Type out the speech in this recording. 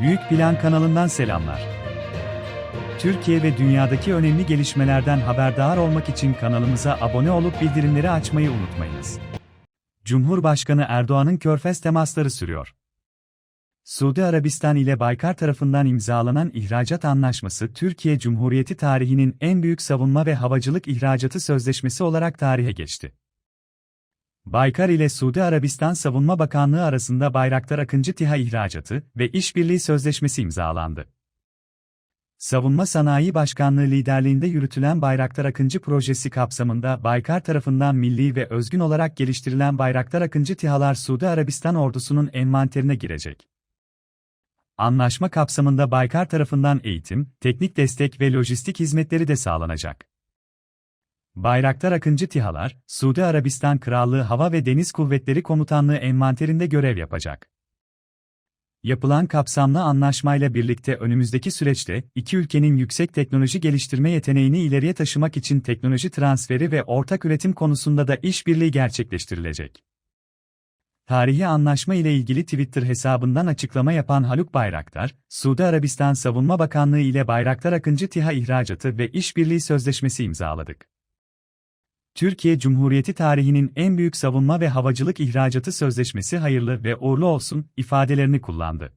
Büyük Plan kanalından selamlar. Türkiye ve dünyadaki önemli gelişmelerden haberdar olmak için kanalımıza abone olup bildirimleri açmayı unutmayınız. Cumhurbaşkanı Erdoğan'ın körfez temasları sürüyor. Suudi Arabistan ile Baykar tarafından imzalanan ihracat anlaşması Türkiye Cumhuriyeti tarihinin en büyük savunma ve havacılık ihracatı sözleşmesi olarak tarihe geçti. Baykar ile Suudi Arabistan Savunma Bakanlığı arasında Bayraktar Akıncı TİHA ihracatı ve işbirliği sözleşmesi imzalandı. Savunma Sanayi Başkanlığı liderliğinde yürütülen Bayraktar Akıncı projesi kapsamında Baykar tarafından milli ve özgün olarak geliştirilen Bayraktar Akıncı TİHA'lar Suudi Arabistan ordusunun envanterine girecek. Anlaşma kapsamında Baykar tarafından eğitim, teknik destek ve lojistik hizmetleri de sağlanacak. Bayraktar Akıncı TİHA'lar, Suudi Arabistan Krallığı Hava ve Deniz Kuvvetleri Komutanlığı envanterinde görev yapacak. Yapılan kapsamlı anlaşmayla birlikte önümüzdeki süreçte iki ülkenin yüksek teknoloji geliştirme yeteneğini ileriye taşımak için teknoloji transferi ve ortak üretim konusunda da işbirliği gerçekleştirilecek. Tarihi anlaşma ile ilgili Twitter hesabından açıklama yapan Haluk Bayraktar, Suudi Arabistan Savunma Bakanlığı ile Bayraktar Akıncı TİHA ihracatı ve işbirliği sözleşmesi imzaladık. Türkiye Cumhuriyeti tarihinin en büyük savunma ve havacılık ihracatı sözleşmesi hayırlı ve uğurlu olsun ifadelerini kullandı.